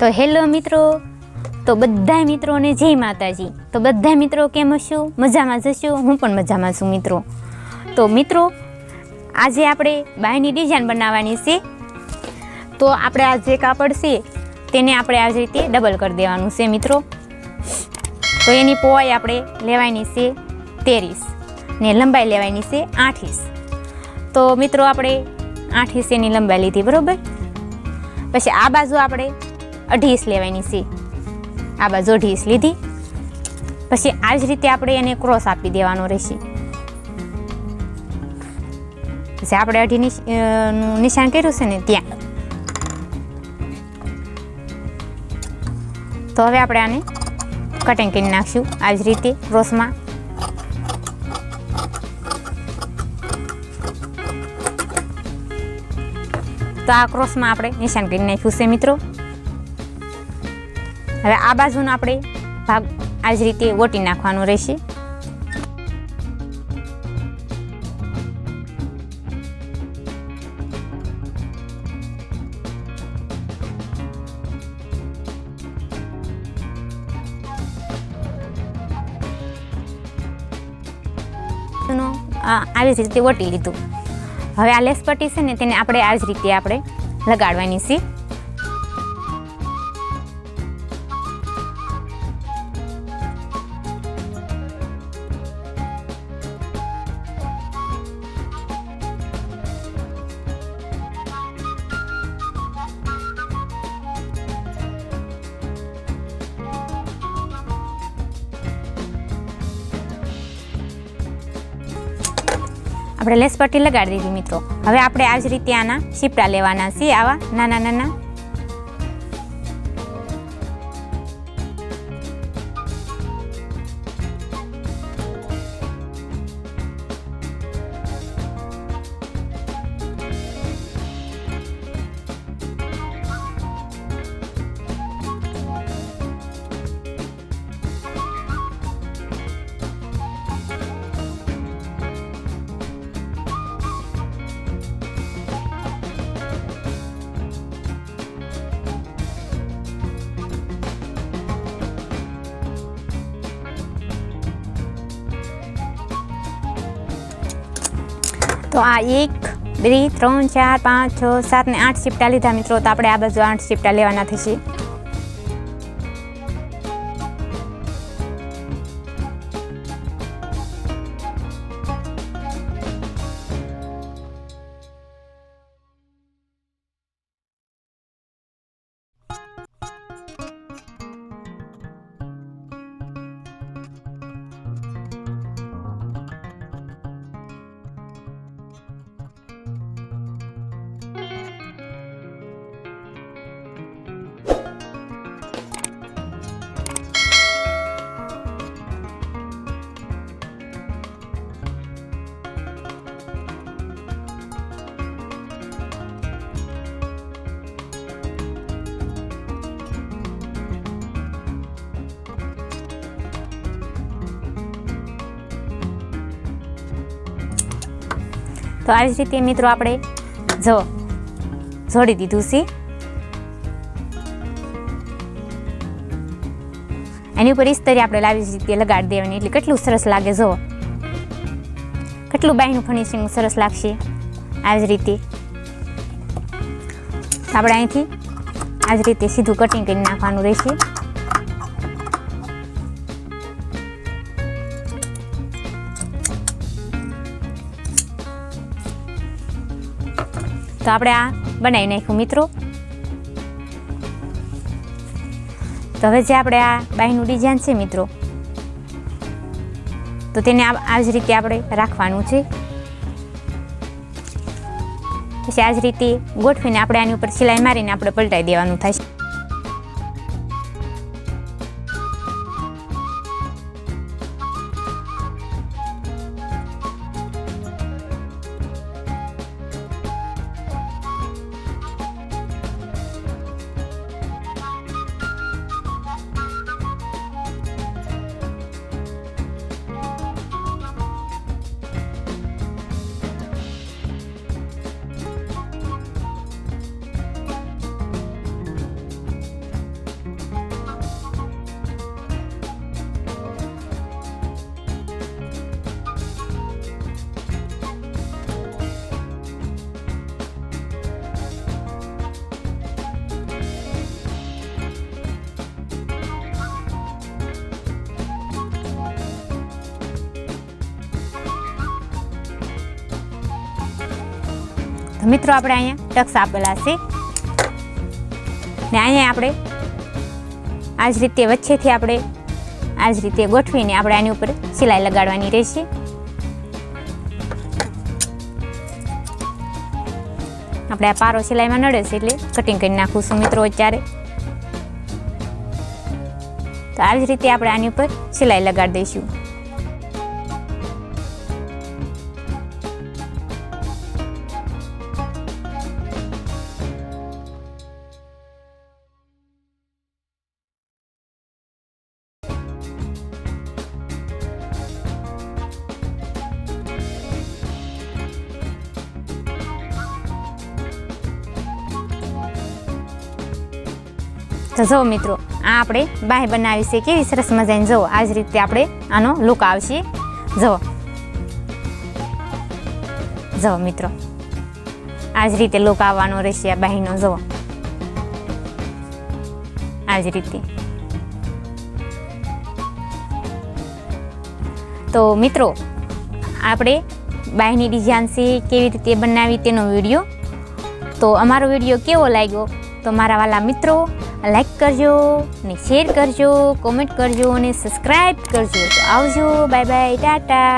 તો હેલો મિત્રો. તો બધા મિત્રોને જય માતાજી. તો બધા મિત્રો કેમ હશો? મજામાં જશો હું પણ મજામાં છું મિત્રો. તો મિત્રો, આજે આપણે બાયની ડિઝાઇન બનાવવાની છે. તો આપણે આ જે કાપડ છે, તેને આપણે આ રીતે ડબલ કરી દેવાનું છે મિત્રો. તો એની પોવાઈ આપણે લેવાની છે તેરીસ ને લંબાઈ લેવાની છે આઠીસ. તો મિત્રો આપણે આઠીસ એની લંબાઈ લીધી, બરાબર? પછી આ બાજુ આપણે અઢી ઇંચ લેવાની છે. આ બાજુ અઢી ઇંચ લીધી. પછી આ જ રીતે આપણે એને ક્રોસ આપી દેવાનો રહેશે. પછી આપણે અઢી નિશાન કર્યું છે ને ત્યાં. તો હવે આપણે આને કટિંગ કરી નાખશું આ જ રીતે ક્રોસમાં તો આ ક્રોસમાં આપણે નિશાન કરી નાખ્યું છે મિત્રો. હવે આ બાજુનો આપણે ભાગ આ જ રીતે વોટી નાખવાનો રહેશે. આવી જ રીતે વટી લીધું. હવે આ લેસ પટ્ટી છે ને, તેને આપણે આ જ રીતે આપણે લગાડવાની છે. આપણે લેસ પટ્ટી લગાડી દીધી મિત્રો. હવે આપણે આ જ રીતે આના શીપડા લેવાના છીએ, આવા નાના નાના તો આ એક, બે, ત્રણ, ચાર, પાંચ, છ, સાત ને આઠ શિફ્ટા લીધા મિત્રો. તો આપણે આ બાજુ આઠ શિફ્ટા લેવાના થશે. તો આવી જ રીતે મિત્રો આપણે જો જોડી દીધું છે. એની ઉપર ઇસ્તરી આપણે લાવી રીતે લગાડી દેવાની. એટલે કેટલું સરસ લાગે જો. કેટલું બાયનું ફર્નિશિંગ સરસ લાગશે. આવી જ રીતે. આપણે અહીંથી આ જ રીતે સીધું કટિંગ કરી નાખવાનું રહેશે. તો આપણે આ બનાવી નાખ્યું, મિત્રો. તો હવે જે આપણે આ બાયનું ડિઝાઇન છે, મિત્રો, તો તેને આ જ રીતે આપણે રાખવાનું છે. પછી આ જ રીતે ગોઠવીને આપણે આની ઉપર સિલાઈ મારીને આપણે પલટાઈ દેવાનું થાય મિત્રો આપણે અહીંયા ટક્સ આપેલા છે. ને અહીંયા આપણે આ જ રીતે વચ્ચેથી આપણે આ જ રીતે ગોઠવીને આપણે આની ઉપર સિલાઈ લગાડવાની રહેશે. આપણે આ પારો સિલાઈમાં નડે છે એટલે કટિંગ કરી નાખું છું મિત્રો અત્યારે. તો આ જ રીતે આપણે આની ઉપર સિલાઈ લગાડી દઈશું. તો જુઓ મિત્રો, આ આપણે બાય બનાવી છે. કેવી સરસ મજાની જુઓ આ જ રીતે આપણે આનો લુક આવશે. જુઓ જુઓ મિત્રો આ જ રીતે લુક આવવાનો રહેશે આ બાહીનો જુઓ આ જ રીતે. તો મિત્રો, આપણે બાયની ડિઝાઇન છે, કેવી રીતે બનાવી તેનો વીડિયો. તો અમારો વીડિયો કેવો લાગ્યો? તો મારા વાલા મિત્રો લાઈક કરજો ને શેર કરજો કોમેન્ટ કરજો અને સબસ્ક્રાઈબ કરજો. તો આવજો. Bye bye Tata